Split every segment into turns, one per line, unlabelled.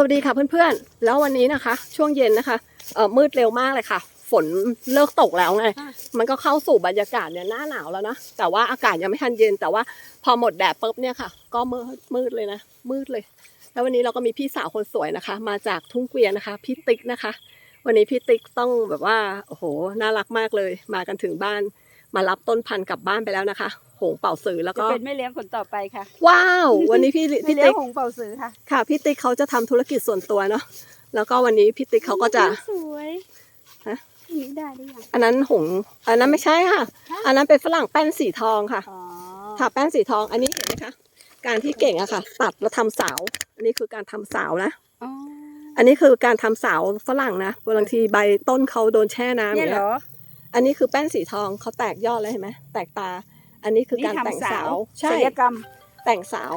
สวัสดีค่ะเพื่อนๆ แล้ววันนี้นะคะ ช่วงเย็นนะคะเออมืดเร็วมากเลยค่ะ ฝนเลิกตกแล้วไง
ค่ะ
มันก็เข้าสู่บรรยากาศเนี่ยหน้าหนาวแล้วนะ แต่ว่าอากาศยังไม่ทันเย็น แต่ว่าพอหมดแดดปุ๊บเนี่ยค่ะ ก็มืดมืดเลยนะ มืดเลย แล้ววันนี้เราก็มีพี่สาวคนสวยนะคะ มาจากทุ่งเกวียนนะคะ พี่ติ๊กนะคะ วันนี้พี่ติ๊กต้องแบบว่า โอ้โห น่ารักมากเลย มากันถึงบ้าน มารับต้นพันธุ์กลับบ้านไปแล้วนะคะ หงเป่าสือแล้ว
จะ
ก็
เป็นแม่เลี้ยงคนต่อไปค่ะ
ว้าว วันนี้พี่
แม่
พี่
เลี้ย
ติ๊
ง
ก
หงเป่าสือค่ะ
ค่ะพี่ติ๊กเขาจะทำธุรกิจส่วนตัวเนาะแล้วก็วันนี้พี่ติ๊กเขาก็จะ
สวย
ฮะ
อันนี้ได้หรือยัง
อันนั้นหงส์อันนั้นไม่ใช่ค่ะ
ฮะ
อันนั้นเป็นฝรั่งแป้นสีทองค่ะ
อ๋อ
ค่ะแป้นสีทองอันนี้เห็นไหมคะการที่เก่งอะค่ะ ตัดแล้วทำสาวอันนี้คือการทำสาวนะ
อ๋อ
อันนี้คือการทำสาวฝรั่งนะบางทีใบต้นเขาโดนแช่น้ำอ
เนี่ย
ย่าง
เหร
เงี้ย
อ
อันนี้คือแป้นสีทองเขาแตกยอดเลยเห็นไหมแตกตา อันนี้คือการ
นี่
แต่ง
ทำ
สาวใช่
ศัลยกรรม
แต่งสาว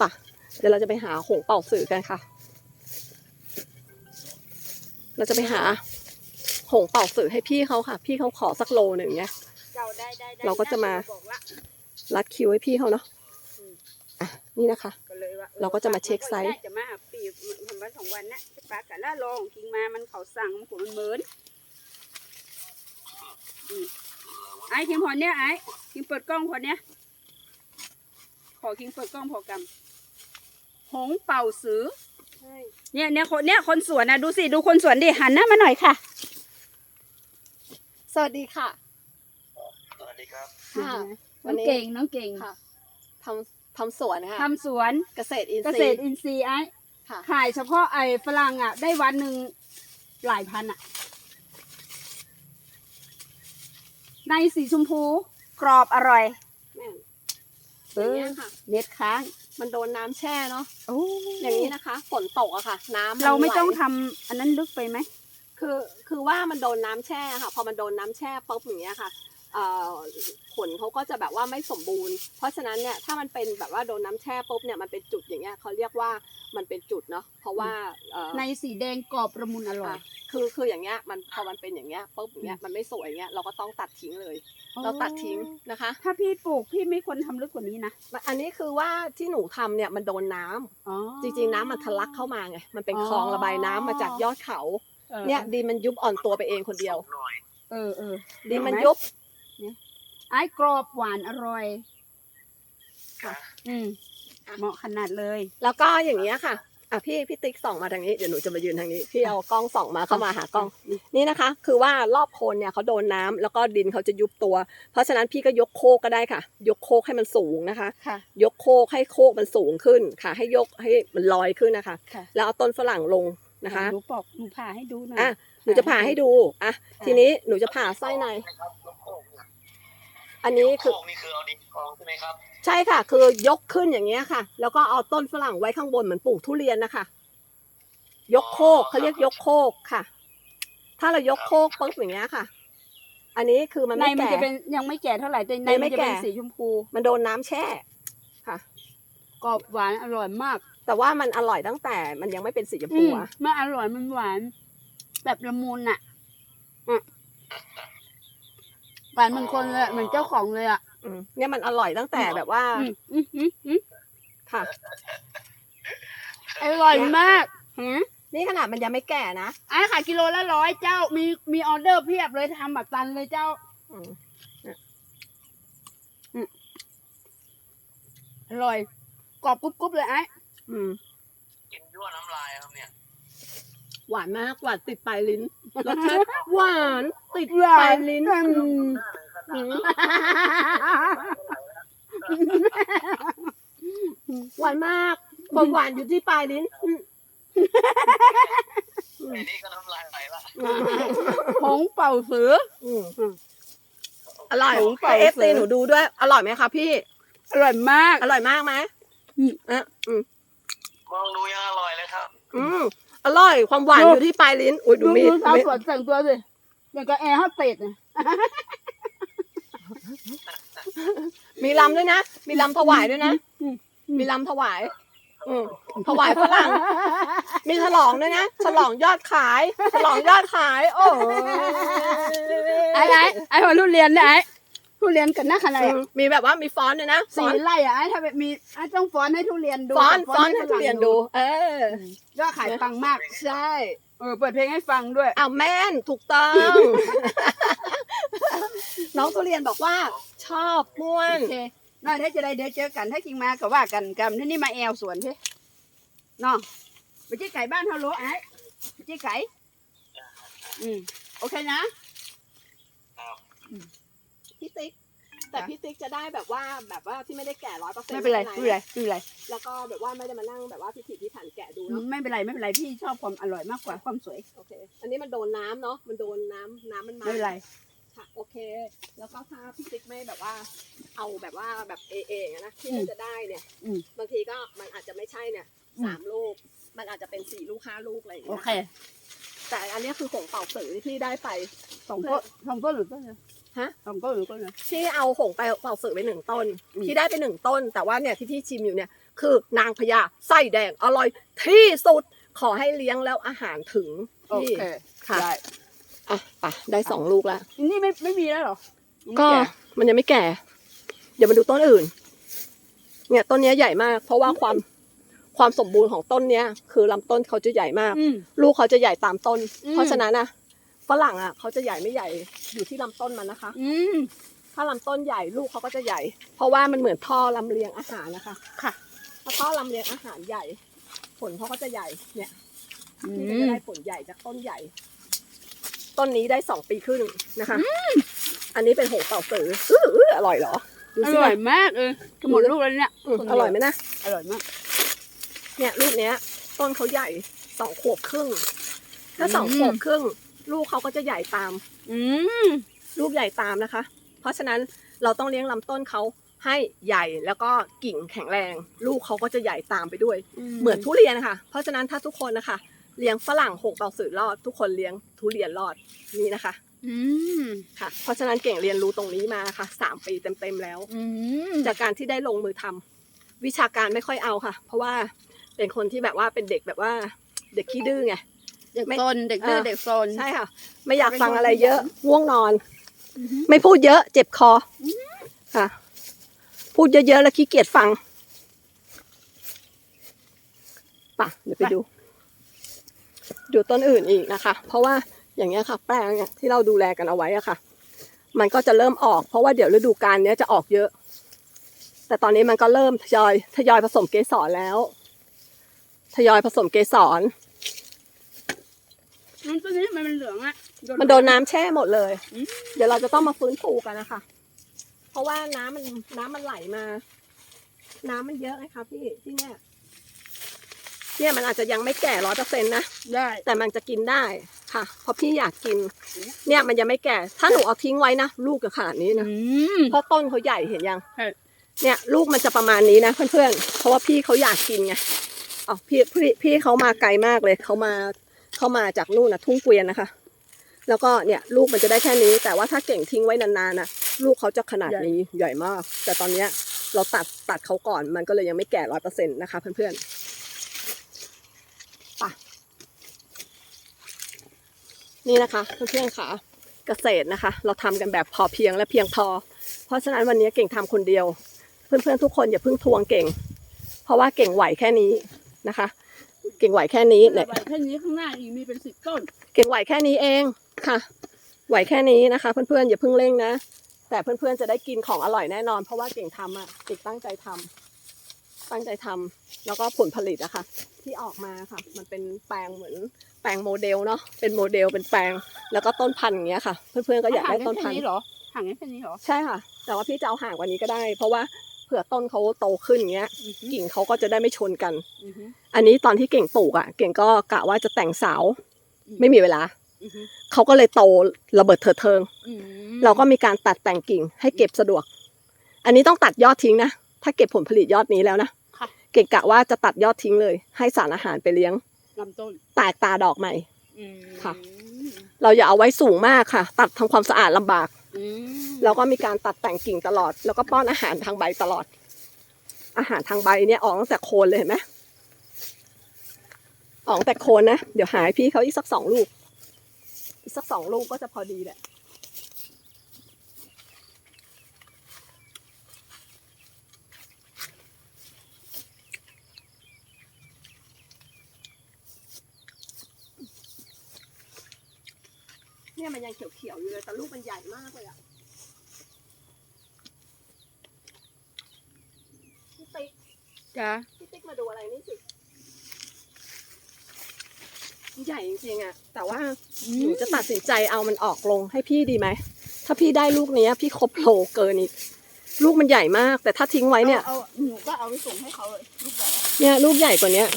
ปะเดี๋ยวเราจะไปหาหงส์เป่าสื่อกันค่ะ เราจะไปหาหงส์เป่าสื่อให้พี่เขาค่ะ พี่เขาขอสักโลหนึ่งเนี้ย
เจ้าได้ได้ได้
เราก็จะมา
บอกละ
รัดคิวให้พี่เขาเนาะ
อืม
อะนี่นะคะ
ก็เลยว่า
เราก็จะมาเช็คไซส์
น่าจะมาปีทำวันสองวันนะปลากะล่าลองทิ้งมามันเขาสั่งมันขนมันเหมือนอืมไอ้คิงพอเนี้ยไอ้ คิงเปิดกล้องพอเนี้ยขอคิงเปิดกล้องพอกำหงเป่าสือเนี่ยเนี่ยคนเนี่ยคนสวนนะดูสิดูคนสวนดิหันหน้ามาหน่อยค่ะ
สวัสดีค่ะ
สวัสดีครับ
ค่ะวั
น้
น
อง
นี้
เก่งน้องเก่ง
ค่ะทำทำสวนค่ะ
ทำสวน
เกษตรอิน
เก
ท
ษ
รี
ตร
ย์
อินทรีย์ไอ้
ค่ะ
ขายเฉพาะไอ้ฝรั่งอะ ได้วันหนึ่งหลายพันอะ ในสีชมพู กรอบอร่อย
แม่น
เอ
อย่าง
อ
เงี้ยค่ะ
เน็ตค้าง
มันโดนน้ำแช่เนาะ
โอ้
อย่างนี้นะคะ ฝนตกอะค่ะ น้ำน
เราไม่ต้อง
ไหล
ทำอันนั้นลึกไปไหม
คือคือว่ามันโดนน้ำแช่ค่ะ พอมันโดนน้ำแช่ปุ๊บอย่างเงี้ยค่ะเอ่อ ผลเขาก็จะแบบว่าไม่สมบูรณ์ เพราะฉะนั้นเนี่ยถ้ามันเป็นแบบว่าโดนน้ำแช่ปุ๊บเนี่ยมันเป็นจุดอย่างเงี้ยเขาเรียกว่ามันเป็นจุดเนาะเพราะว่าเอ่อ
ในสีแดงกรอบประมุนอร่อย
อะคือคืออย่างเงี้ยมันพอมันเป็นอย่างเงี้ยปุ๊บอย่างเงี้ยมันไม่สวยอย่างเงี้ยเราก็ต้องตัดทิ้งเลย เราตัดทิ้งนะคะ
ถ้าพี่ปลูกพี่ไม่ควรทำลึกกว่านี้นะ
อันนี้คือว่าที่หนูทำเนี่ยมันโดนน้ำ
อ๋อ
จริงๆน้ำมันทะลักเข้ามาไงมันเป็นคลองระบายน้ำมาจากยอดเขา
ออ
เนี่ยดินมันยุบอ่อนตัวไปเองคนเดียว
หน่อย
เออเออ
ดินมัน
เห็ ไห
ยุบ
ไอ้กรอบหวานอร่อย
ค่ะ
อืม
อะ
เหมาะขนาดเลย
แล้วก็อย่างเงี้ยค่ะอะพี่พี่ติ๊กส่องมาทางนี้เดี๋ยวหนูจะมายืนทางนี้พี่เอากล้องส่องมาเข้ามาหากล้องนี่นะคะ คือว่ารอบโคนเนี่ยเขาโดนน้ำแล้วก็ดินเขาจะยุบตัว เพราะฉะนั้นพี่ก็ยกโคกก็ได้ค่ะ ยกโคกให้มันสูงนะคะ
ค่ะ
ยกโคกให้โคกมันสูงขึ้นค่ะ ให้ยกให้มันลอยขึ้นนะคะ
ค่ะ
แล้วเอาต้นฝรั่งลงนะคะ
หนูปอกหนูผ่าให้ดูหน่อย
อะหนูจะผ่าให้ดูอะทีนี้หนูจะผ่าไส้ใน อันนี้
ลูก
คือ
โป่งนี่คือเอาดินกองใช่ไหมครับ
ใช่ค่ะ คือยกขึ้นอย่างเงี้ยค่ะ แล้วก็เอาต้นฝรั่งไว้ข้างบนเหมือนปลูกทุเรียนนะคะ ยกโคกเขาเรียกยกโคกค่ะ ถ้าเรายกโคกปุ๊บอย่างเงี้ยค่ะ อันนี้คือมัน
ใน
ไม่
มัน
แก่
จะเป็นยังไม่แก่เท่าไหร่แต่ใน
ในไม่
มันจะเป็น
แก่
สีชมพู
มันโดนน้ำแช่ค่ะ
กรอบหวานอร่อยมาก
แต่ว่ามันอร่อยตั้งแต่มันยังไม่เป็นสีชม
อื
พู
ม
อะ
มันอร่อยมันหวาน แบบละมุนอะ อะหวานเหมือนคนเลยอะเหมือนเจ้าของเลยอะ
อืมเนี่ยมันอร่อยตั้งแต่แบบว่า
อืมอืมอืมอืม
ค่ะ
อร่อยมากหืม
นี่ขนาดมันยังไม่แก่นะ
ไอ้ขายกิโลละร้อยเจ้า มีมีออเดอร์เพียบเลยทำแบบตันเลยเจ้า
อืม
อร่อยกรอบกรุบกรุบเลยไอ้
อืม
กินยั่วน้ำลายครับเนี่ย
หวานมากหวานติดปลายลิ้นรสชาติหวานติด
หวา
ปลาย
น
ลิ้น
อืม
อืมหวานมากความหวานอยู่ที่ปลายลิ้นอืม
ไอ้นี่ก็น้ำลายไหลละ
ผงเป่าเสือ
อืมอร่อย
ของเปล่า
เอฟ
เสื
ซี
อ
หนูดูด้วย อร่อยไหมคะพี่
อร่อยมาก
อร่อยมากไหม
อืม
เอะอืม
มองดูยังอร่อยเลยครับ
อืม อร่อย ความหวานอยู่ที่ปลายลิ้น อุ้ยดู
ดู
มีด
ดูสาว
มีด
สวยแต่งตัวสิอย่างกับแอร์ฮอสเตสเนี่ย
มีลำด้วยนะ มีลำถวายด้วยนะ มีลำถวาย อืมถวายฝรั่ง มีฉลองด้วยนะ ฉลองยอดขาย ฉลองยอดขาย โอ้ย
ไอ้ไอ้ไอ้หัวรุ่นเรียนเนี่ยไอ้ ทุเรียนกันนะขนาด
มีแบบว่ามีฟอนต์ด้วยนะฟ
สี่
อนต์
ไร่อะไอ้ถ้าแบบมีไอ้ต้องฟ้อนให้ทุเรียนดู
ฟอนต์
กับ
ฟอนต์ให้ทุเรียนดู เออ
ยอดขายปังมาก
ใช่
เออเปิดเพลงให้ฟังด้วย
อ้าวแม่นถูกต้อง น้องทุเรียนบอกว่า ชอบม่วน
โอเคน่าได้จะได้เดี๋ยวเจอกันถ้ากิงมาก็ว่ากันกันที่นี่มาแอวสวนเพ่น้องไปเจ๊ไก่บ้านเท่าโลไอ้ไปเจ๊ไก่อืมโอเคนะ
พี่ติ๊กแต่พี่ติ๊กจะได้แบบว่าแบบว่าที่ไม่ได้แก่ร้อยเปอร์เซ็นต์
ไม่เป็นไรไม่เป็นไรไม่เป็นไร
แล้วก็แบบว่าไม่ได้มานั่งแบบว่าพิถีพิถันแกะดู
อื
เนาะ
มไม่เป็นไรไม่เป็นไรพี่ชอบความอร่อยมากกว่าความสวย
โอเค อันนี้มันโดนน้ำเนาะมันโดนน้ำน้ำมันมา
ไม่เป็นไร
ค่ะโอเค แล้วก็ถ้าพี่ติ๊กไม่แบบว่า เอาแบบว่าแบบเอเออย่างเงี้ยนะที่
อืม
มันจะได้เนี่ย
อืม
บางทีก็มันอาจจะไม่ใช่เนี่ย
อืม
สามลูก มันอาจจะเป็นสี่ลูกห้าลูกอะไรอย่าง
โอ
เงี้ย
เค
แต่อันเนี้ยคือหงเป่าสือที่ได้ไป
สองต้นสองต้นหรือต้นเดียว
ฮะ
สองต้นหรือต้นเดียว
ที่เอาหงไปเป่าสือไปหนึ่งต้น
อืม
ที่ได้ไปหนึ่งต้น แต่ว่าเนี่ยที่พี่ชิมอยู่เนี่ย คือนางพญาไส้แดงอร่อยที่สุดขอให้เลี้ยงแล้วอาหารถึง
โอ
ที่
เค
ค่ะ
ได้
อะไปได้สองลูกแล้ว
นี่ไม่ไม่มีแล้วเหรอ
ก็
ไม่แมั
นยังไม่แก่ เดี๋ยวมาดูต้นอื่น เนี่ยต้นเนี้ยใหญ่มาก เพราะว่าความความสมบูรณ์ของต้นเนี้ย คือลำต้นเขาจะใหญ่มาก
อืม
ลูกเขาจะใหญ่ตามต้น
อืม
เพราะฉะนั้นนะ ฝรั่งอะเขาจะใหญ่ไม่ใหญ่อยู่ที่ลำต้นมันนะคะ
อืม
ถ้าลำต้นใหญ่ลูกเขาก็จะใหญ่ เพราะว่ามันเหมือนท่อลำเลียงอาหารนะคะ
ค่ะ
ถ้าท่อลำเลียงอาหารใหญ่ ผลเขาก็จะใหญ่เนี่ย
อื
ที่จะ
ม
ได้ผลใหญ่จากต้นใหญ่ ต้นนี้ได้สองปีครึ่งนะคะ อันนี้เป็นหงเป่าสืออื้ออื้ออร่อยเหรอดู
อ
สิ
ร่อยมากเออจะหมดลูกแล้วเนี่ย
อืมอร่อยไหมนะ
อร่อยมาก
เนี่ยลูกเนี้ย ต้นเขาใหญ่สองขวบครึ่ง ถ้าสอง
อืม
ขวบครึ่ง ลูกเขาก็จะใหญ่ตาม
อืม
ลูกใหญ่ตามนะคะ เพราะฉะนั้นเราต้องเลี้ยงลำต้นเขาให้ใหญ่แล้วก็กิ่งแข็งแรง ลูกเขาก็จะใหญ่ตามไปด้วย เหมือนทุเรียนนะคะเพราะฉะนั้นถ้าทุกคนนะคะเลี้ยงฝรั่งหกเป่าสือรอด ทุกคนเลี้ยงทุเรียนรอดนี่นะคะ
อืม
ค่ะ เพราะฉะนั้นเก่งเรียนรู้ตรงนี้มาค่ะสามปีเต็มๆแล้ว
อืม
จากการที่ได้ลงมือทำวิชาการไม่ค่อยเอาค่ะ เพราะว่าเป็นคนที่แบบว่าเป็นเด็กแบบว่าเด็กขี้ดื้อไง
เด็ก
ไม่
โซนเด็กดื้อ
เออ
เด็กโซน
ใช่ค่ะ ไม่อยากฟังอะไร
เป็นคนขยัน
เยอะ ง่วงนอน
อือฮึ
ไม่พูดเยอะ เจ็บคออค่ะ พูดเยอะๆแล้วขี้เกียจฟังไป่ะเดี๋ยวไปดู ดูต้นอื่นอีกนะคะ เพราะว่าอย่างเงี้ยค่ะ แปลงเนี่ยที่เราดูแลกันเอาไว้อะค่ะ มันก็จะเริ่มออก เพราะว่าเดี๋ยวฤดูกาลเนี้ยจะออกเยอะ แต่ตอนนี้มันก็เริ่มทยอยทยอยผสมเกสรแล้ว ทยอยผสมเกสร
มันตัวนี้มันเป็นเหลืองอะ
มันโดนน้ำแช่หมดเลย
อืม
เดี๋ยวเราจะต้องมาฟื้นฟูกันนะคะ เพราะว่าน้ำมันน้ำมันไหลมา น้ำมันเยอะไงคะพี่ที่เนี่ย เนี่ยมันอาจจะยังไม่แก่ร้อยเปอร์เซ็นต์นะ
ได้
แต่มันจะกินได้ค่ะ เพราะพี่อยากกิน เนี่ยมันยังไม่แก่ ถ้าหนูเอาทิ้งไว้นะลูกจะขนาดนี้นะ
อืม
เพราะต้นเขาใหญ่เห็นยัง
ใช่
เนี่ยลูกมันจะประมาณนี้นะเพื่อนๆ เพราะว่าพี่เขาอยากกินไงอ๋อพี่พี่พี่เขามาไกลมากเลย เขามา เข้ามาจากนู่นนะทุ่งเกวียนนะคะ แล้วก็เนี่ยลูกมันจะได้แค่นี้ แต่ว่าถ้าเก่งทิ้งไว้นานๆนะลูกเขาจะขนาดนี้ใหญ่มาก แต่ตอนเนี้ยเราตัดตัดเขาก่อนมันก็เลยยังไม่แก่ร้อยเปอร์เซ็นต์นะคะเพื่อนๆไปนี่นะคะเพื่อนๆค่ะเกษตรนะคะ เราทำกันแบบพอเพียงและเพียงพอ เพราะฉะนั้นวันนี้เก่งทำคนเดียว เพื่อนๆทุกคนอย่าเพิ่งทวงเก่ง เพราะว่าเก่งไหวแค่นี้นะคะ ก่งไหวแค่นี้
เนี่
เนี่ยย
แค่นี้ข้างหน้าอีกมีเป็นสิบต้น
เก่งไหวแค่นี้เองค่ะ ไหวแค่นี้นะคะ เพื่อนๆอย่าเพิ่งเร่งนะ แต่เพื่อนๆจะได้กินของอร่อยแน่นอน เพราะว่าเก่งทำอะเก่งตั้งใจทำตั้งใจทำแล้วก็ผลผลิตอะค่ะที่ออกมาค่ะ มันเป็นแปลงเหมือนแปลงโมเดลเนาะเป็นโมเดลเป็นแปลง แล้วก็ต้นพันธุ์อย่างเงี้ยค่ะ เพื่อนๆก็อยากได้ต้นพัน
ห่าง
ธุ์
แค่นี้เหรอห่างแค่นี้เหรอ
ใช่ค่ะ แต่ว่าพี่จะเอาห่างกว่านี้ก็ได้ เพราะว่าเผื่อต้นเขาโตขึ้นอย่างเงี้ย
อือฮึ
กิ่งเขาก็จะได้ไม่ชนกัน
อือฮึ
อันนี้ตอนที่เก่งปลูกอะ เก่งก็กะว่าจะแต่งสาว ไม่มีเวลา
อือฮึ
เขาก็เลยโตระเบิดเถิดเทิง
อืม
เราก็มีการตัดแต่งกิ่งให้เก็บสะดวก อันนี้ต้องตัดยอดทิ้งนะ ถ้าเก็บผลผลิตยอดนี้แล้วนะ
ค่ะ
เก่งกะว่าจะตัดยอดทิ้งเลย ให้สารอาหารไปเลี้ยง
ลำต้น
แตกตาดอกใหม่
อืม
ค่ะ เราอย่าเอาไว้สูงมากค่ะ ตัดทำความสะอาดลำบาก
อืม
แล้วก็มีการตัดแต่งกิ่งตลอด แล้วก็ป้อนอาหารทางใบตลอด อาหารทางใบเนี่ยออกตั้งแต่โคนเลยเห็นไหมออกแต่โคนนะ เดี๋ยวหายพี่เขาอีกสักสองลูก อีกสักสองลูกก็จะพอดีแหละเนี่ยมันยังเขียวๆอยู่เลยแต่ลูกมันใหญ่มากเลยอะ
จ้า
พี่ติ๊กมาดูอะไรนี่สิมันใหญ่จริงๆอะแต่ว่าหนูจะตัดสินใจเอามันออกลงให้พี่ดีไหม ถ้าพี่ได้ลูกเนี้ย พี่ครบโลเกินอีก ลูกมันใหญ่มาก แต่ถ้าทิ้งไว้เนี่ย
เอาหนูก็เอาไปส่งให้เขาเลยลูกใหญ่
เนี่ยลูกใหญ่กว่าเนี้ย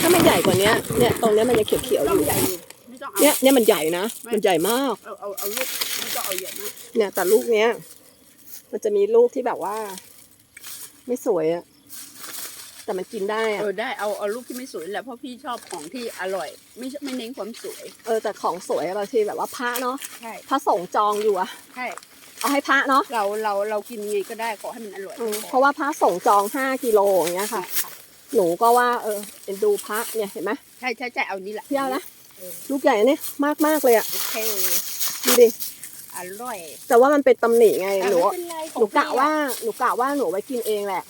ถ้ามันใหญ่กว่าเนี้ย เนี่ยตรงเนี้ยมันยังเขียวๆอ
ต้อง
ยู่
ใหญ่อยู่ ไม่ต้องเอา
เนี่ยเนี่ยมันใหญ่นะ มันใหญ่มาก
เอาเอาเอาลูกไม่ต้องเอาใหญ่มาก
เนี่ยแต่ลูกเนี้ย มันจะมีลูกที่แบบว่า ไม่สวยอะ แต่มันกินได้อะ
เออได้เอาเอาลูกที่ไม่สวยแหละเพราะพี่ชอบของที่อร่อย ไม่ใช่ไม่เน้นความสวย
เออแต่ของสวยอะบางทีแบบว่าพระเนาะ
ใช่
พระสงฆ์จองอยู่อะ
ใช่
เอาให้พระเนาะ
เราเราเรากินยังไงก็ได้ขอให้มันอร่อย
อืมเพราะว่าพระสงฆ์จองห้ากิโลอย่างเงี้ยค่ะ
ค่ะ
หนูก็ว่าเออเอ็นดูพระเนี่ยเห็นไหม
ใช่ใช่ใช่เอานี่แหละ
พี่เอานะ
เออ
ลูกใหญ่เนี่ยมากมากๆเลยอะ
โอเค
ดูดิ
อร่อย
แต่ว่ามันเป็นตำหนิไงหนู
อะไม่เป็นไรข
ห
อง
นูกะ
พี่อ
ว่าหนูกะว่าหนูไว้กินเองแหละ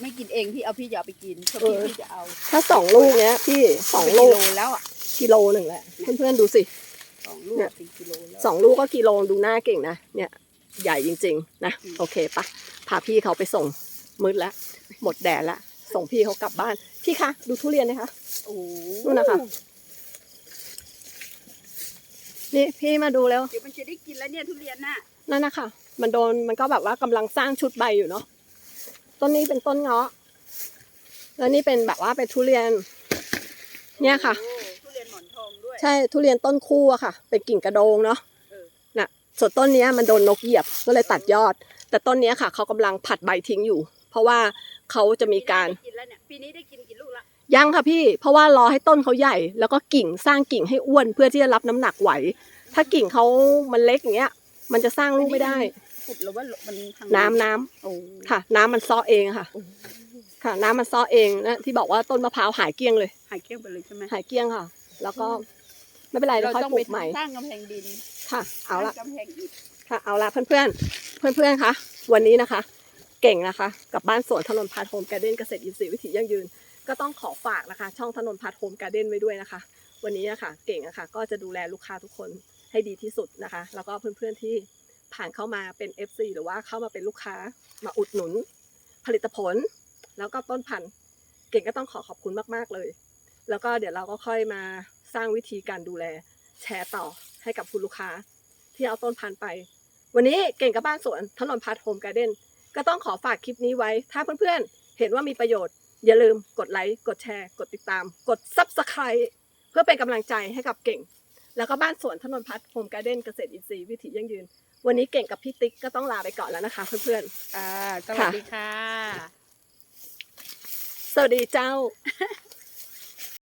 ไม่กินเองพี่เอาพี่จะเอาไปกินเพราะ
เอ
พี่
อ
พี่จะเอา
ถ้าสองลูกเนี้ยพี่สอง
เป็น
ลู
กิ
ก
โลแล้วอะ
กิโลหนึ่งแหละเพื่อนๆดูสิ
สองลูก
เนี่ย
เป็นกิโลแล้ว
สองลูกก็กิโลดูหน้าเก่งนะเนี่ยใหญ่จริง ๆ นะ
อืม
โอเคปะพาพี่เขาไปส่งมืดแล้วหมดแดดละส่งพี่เขากลับบ้าน พี่คะ ดูทุเรียนนะคะ
โอ้โห
นู่นนะคะ นี่พี่มาดูแล้ว
เดี๋ยวมันจะได้กินแล้วเนี่ยทุเรียนน่ะ
นั่นนะคะมันโดนมันก็แบบว่ากำลังสร้างชุดใบอยู่เนาะ ต้นนี้เป็นต้นเงาะ แล้วนี่เป็นแบบว่าเป็นทุเรียน เนี่ยค่ะ
โอ้ทุเรียนหมอนทองด้วย
ใช่ ทุเรียนต้นคู่อะค่ะ เป็นกิ่งกระโดงเนาะ
เออ
น่ะ ส่วนต้นเนี้ยมันโดนนกเหยียบ ก็เลยตัดยอด แต่ต้นเนี้ยค่ะเขากำลังผัดใบทิ้งอยู่ เพราะว่าเขาจะมีการ
ปีนี้ได้กินแล้วเนี่ย ปีนี้ได้กินกี่ลูกละ
ยังค่ะพี่ เพราะว่ารอให้ต้นเขาใหญ่ แล้วก็กิ่งสร้างกิ่งให้อ้วนเพื่อที่จะรับน้ำหนักไหว ถ้ากิ่งเขามันเล็กอย่างเงี้ย มันจะสร้างลูกไม่ได้
ขุดหรือว่ามันทาง
น้ำน้ำ
โอ้
ค่ะ น้ำมันซ้อเองค่ะ
โอ้
ค่ะ น้ำมันซ้อเองนะที่บอกว่าต้นมะพร้าวหายเกลี้ยงเลย
หายเกลี้ยงไปเลยใช่ไหม
หายเกลี้ยงค่ะ แล้วก็ไม่เป็นไรเราค่อย
ต้อง
ปลู
ไป
กใหม่
สร้างกำแพงดิน
ค่ะ เอาละ
สร้งกำแพงอิฐ
ค่ะเอาละเพื่อนๆเพื่อนๆคะวันนี้นะคะ เก่งนะคะ กับบ้านสวนถนนพาโฮมการ์เด้นเกษตรอินทรีย์วิถียั่งยืน ก็ต้องขอฝากนะคะ ช่องถนนพาโฮมการ์เด้นไว้ด้วยนะคะ วันนี้นะคะเก่งนะคะก็จะดูแลลูกค้าทุกคนให้ดีที่สุดนะคะ แล้วก็เพื่อนๆที่ ผ่านเข้ามาเป็น FC หรือว่าเข้ามาเป็นลูกค้ามาอุดหนุน ผลิตผล แล้วก็ต้นพันธุ์เก่งก็ต้องขอขอบคุณมากๆเลย แล้วก็เดี๋ยวเราก็ค่อยมาสร้างวิธีการดูแลแชร์ต่อให้กับคุณลูกค้า ที่เอาต้นพันธุ์ไป วันนี้เก่งกับบ้านสวนถนนพาโฮมการ์เด้นก็ต้องขอฝากคลิปนี้ไว้ ถ้าเพื่อนๆ เห็นว่ามีประโยชน์ อย่าลืมกดไลค์ กดแชร์ กดติดตาม กด Subscribe เพื่อเป็นกำลังใจให้กับเก่ง แล้วก็บ้านสวนถนนพัฒน์โฮมการ์เด้นเกษตรอินทรีย์วิถียั่งยืน วันนี้เก่งกับพี่ติ๊กก็ต้องลาไปก่อนแล้วนะคะ เพื่อน
อ่าสวัสดีค่ะ
ๆสวัสดีเจ้า